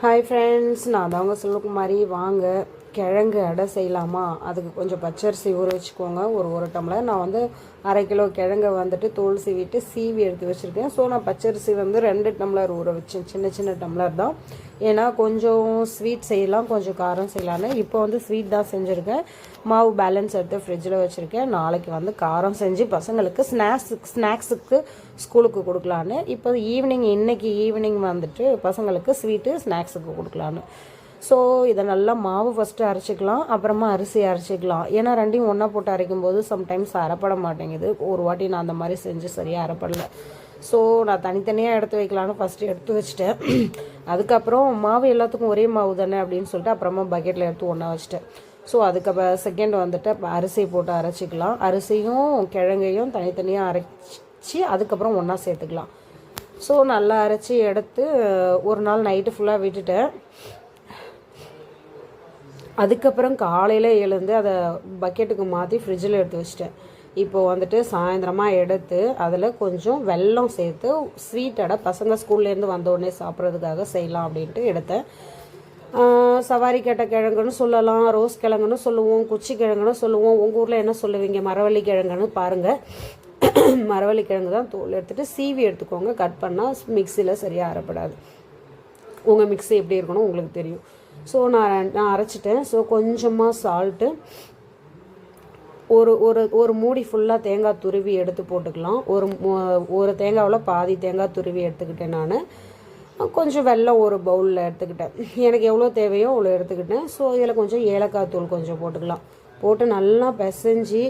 Hi friends நான் தான் தாங்க சொல்லக்குமாரி வாங்க. கிழங்கு அடை செய்யலாமா? அதுக்கு கொஞ்சம் பச்சரிசி ஊற வச்சுக்கோங்க. ஒரு ஒரு டம்ளர். நான் வந்து அரை கிலோ கிழங்கை வந்துட்டு தோல் சீவிட்டு சீவி எடுத்து வச்சுருக்கேன். ஸோ நான் பச்சரிசி வந்து ரெண்டு டம்ளர் ஊற வச்சேன். சின்ன சின்ன டம்ளர் தான். ஏன்னா கொஞ்சம் ஸ்வீட் செய்யலாம் கொஞ்சம் காரம் செய்யலான்னு இப்போ வந்து ஸ்வீட் தான் செஞ்சுருக்கேன். மாவு பேலன்ஸ் எடுத்து ஃப்ரிட்ஜில் வச்சுருக்கேன். நாளைக்கு வந்து காரம் செஞ்சு பசங்களுக்கு ஸ்நாக்ஸுக்கு ஸ்நாக்ஸுக்கு ஸ்கூலுக்கு கொடுக்கலான்னு இப்போ ஈவினிங் இன்னைக்கு ஈவினிங் வந்துட்டு பசங்களுக்கு ஸ்வீட்டு ஸ்நாக்ஸுக்கு கொடுக்கலான்னு ஸோ இதை நல்லா மாவு ஃபஸ்ட்டு அரைச்சிக்கலாம் அப்புறமா அரிசி அரைச்சிக்கலாம். ஏன்னா ரெண்டையும் ஒன்றா போட்டு அரைக்கும் போது சம்டைம்ஸ் அரைப்பட மாட்டேங்குது. ஒரு வாட்டி நான் அந்த மாதிரி செஞ்சு சரியாக அரைப்படலை. ஸோ நான் தனித்தனியாக எடுத்து வைக்கலான்னு ஃபஸ்ட்டு எடுத்து வச்சுட்டேன். அதுக்கப்புறம் மாவு எல்லாத்துக்கும் ஒரே மாவு தானே அப்படின்னு சொல்லிட்டு அப்புறமா பக்கெட்டில் எடுத்து ஒன்றா வச்சுட்டேன். ஸோ அதுக்கப்புறம் செகண்ட் வந்துட்டு அரிசி போட்டு அரைச்சிக்கலாம். அரிசியும் கிழங்கையும் தனித்தனியாக அரைச்சி அதுக்கப்புறம் ஒன்றா சேர்த்துக்கலாம். ஸோ நல்லா அரைச்சி எடுத்து ஒரு நாள் நைட்டு ஃபுல்லாக விட்டுட்டேன். அதுக்கப்புறம் காலையில் எழுந்து அதை பக்கெட்டுக்கு மாற்றி ஃப்ரிட்ஜில் எடுத்து வச்சிட்டேன். இப்போது வந்துட்டு சாயந்தரமாக எடுத்து அதில் கொஞ்சம் வெல்லம் சேர்த்து ஸ்வீட்டடை பசங்க ஸ்கூல்லேருந்து வந்தோடனே சாப்பிட்றதுக்காக செய்யலாம் அப்படின்ட்டு எடுத்தேன். சவாரி கேட்ட கிழங்குன்னு சொல்லலாம் ரோஸ் கிழங்குன்னு சொல்லுவோம் குச்சி கிழங்குன்னு சொல்லுவோம். உங்கள் ஊரில் என்ன சொல்லுவீங்க? மரவள்ளி கிழங்குன்னு பாருங்கள் மரவள்ளி கிழங்கு தான் தோல் எடுத்துகிட்டு சீவி எடுத்துக்கோங்க. கட் பண்ணால் மிக்சியில் சரியாக அறப்படாது உங்கள் மிக்ஸி எப்படி இருக்கணும் உங்களுக்கு தெரியும். ஸோ நான் நான் அரைச்சிட்டேன். ஸோ கொஞ்சமாக சால்ட்டு ஒரு ஒரு ஒரு மூடி ஃபுல்லாக தேங்காய் துருவி எடுத்து போட்டுக்கலாம். ஒரு ஒரு தேங்காவில் பாதி தேங்காய் துருவி எடுத்துக்கிட்டேன் நான். கொஞ்சம் வெள்ளம் ஒரு பவுலில் எடுத்துக்கிட்டேன். எனக்கு எவ்வளோ தேவையோ அவ்வளோ எடுத்துக்கிட்டேன். ஸோ இதில் கொஞ்சம் ஏலக்காய் தூள் கொஞ்சம் போட்டுக்கலாம். போட்டு நல்லா பிசைஞ்சு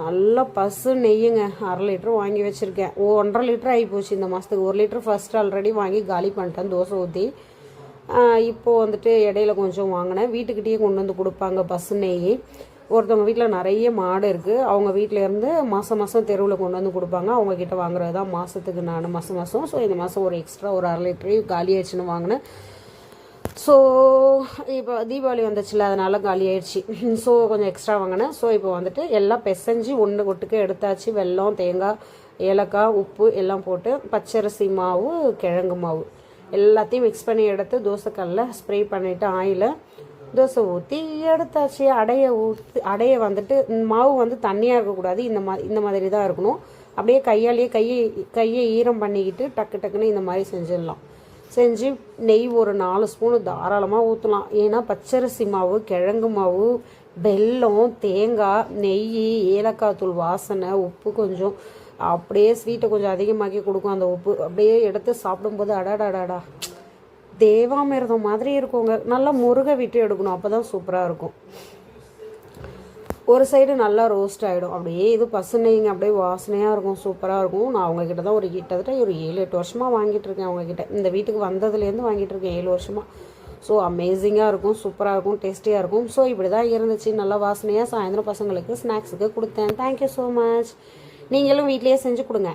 நல்லா பசு நெய்யுங்க. அரை லிட்டர் வாங்கி வச்சுருக்கேன். ஒன்றரை லிட்டர் ஆகி போச்சு இந்த மாதத்துக்கு ஒரு லிட்டர் ஃபஸ்ட் ஆல்ரெடி வாங்கி காலி பண்ணிட்டேன். தோசை ஊற்றி இப்போது வந்துட்டு இடையில கொஞ்சம் வாங்கினேன். வீட்டுக்கிட்டேயே கொண்டு வந்து கொடுப்பாங்க பசு நெய். ஒருத்தவங்க வீட்டில் நிறைய மாடு இருக்குது அவங்க வீட்டிலேருந்து மாதம் மாதம் தெருவில் கொண்டு வந்து கொடுப்பாங்க. அவங்கக்கிட்ட வாங்குறது தான் மாதத்துக்கு நான் மாதம் மாதம் ஸோ இந்த மாதம் ஒரு எக்ஸ்ட்ரா ஒரு அரை லிட்டரு காலி ஆயிடுச்சுன்னு வாங்கினேன். ஸோ இப்போ தீபாவளி வந்துச்சுல அதனால காலி ஆயிடுச்சு. ஸோ கொஞ்சம் எக்ஸ்ட்ரா வாங்கினேன். ஸோ இப்போ வந்துட்டு எல்லாம் பிசைஞ்சு ஒன்று ஒட்டுக்கு எடுத்தாச்சு. வெல்லம் தேங்காய் ஏலக்காய் உப்பு எல்லாம் போட்டு பச்சரிசி மாவு கிழங்கு மாவு. எல்லாத்தையும் மிக்ஸ் பண்ணி எடுத்து தோசைக்கல்லில் ஸ்ப்ரே பண்ணிவிட்டு ஆயில தோசை ஊற்றி எடுத்தாச்சு. அடையை ஊற்றி அடையை வந்துட்டு மாவு வந்து தண்ணியாக இருக்கக்கூடாது. இந்த மா இந்த மாதிரி தான் இருக்கணும். அப்படியே கையாலேயே கையை கையை ஈரம் பண்ணிக்கிட்டு டக்கு டக்குன்னு இந்த மாதிரி செஞ்சிடலாம். செஞ்சு நெய் ஒரு நாலு ஸ்பூனு தாராளமாக ஊற்றலாம் ஏன்னா பச்சரிசி மாவு கிழங்கு மாவு வெல்லம் தேங்காய் நெய் ஏலக்காய் தூள் வாசனை உப்பு கொஞ்சம் அப்படியே ஸ்வீட்டை கொஞ்சம் அதிகமாக்கி கொடுக்கும். அந்த உப்பு அப்படியே எடுத்து சாப்பிடும்போது அடாடாடாடா தேவாமிர்தம் மாதிரி இருக்குங்க. நல்லா முருகை விட்டு எடுக்கணும். அப்போ தான் சூப்பராக இருக்கும். ஒரு சைடு நல்லா ரோஸ்ட் ஆகிடும் அப்படியே இது பசுனைங்க அப்படியே வாசனையாக இருக்கும். சூப்பராக இருக்கும். நான் அவங்கக்கிட்ட தான் ஒரு கிட்டத்தட்ட ஒரு ஏழு எட்டு வருஷமாக வாங்கிட்டு இருக்கேன் அவங்கக்கிட்ட இந்த வீட்டுக்கு வந்ததுலேருந்து வாங்கிட்டு இருக்கேன் ஏழு வருஷமாக ஸோ அமேசிங்காக இருக்கும். சூப்பராக இருக்கும். டேஸ்டியாக இருக்கும். ஸோ இப்படி தான் இருந்துச்சு. நல்லா வாசனையாக சாயந்தரம் பசங்களுக்கு ஸ்நாக்ஸுக்கு கொடுத்தேன். தேங்க்யூ ஸோ மச் நீங்களும் வீட்லேயே செஞ்சு கொடுங்க.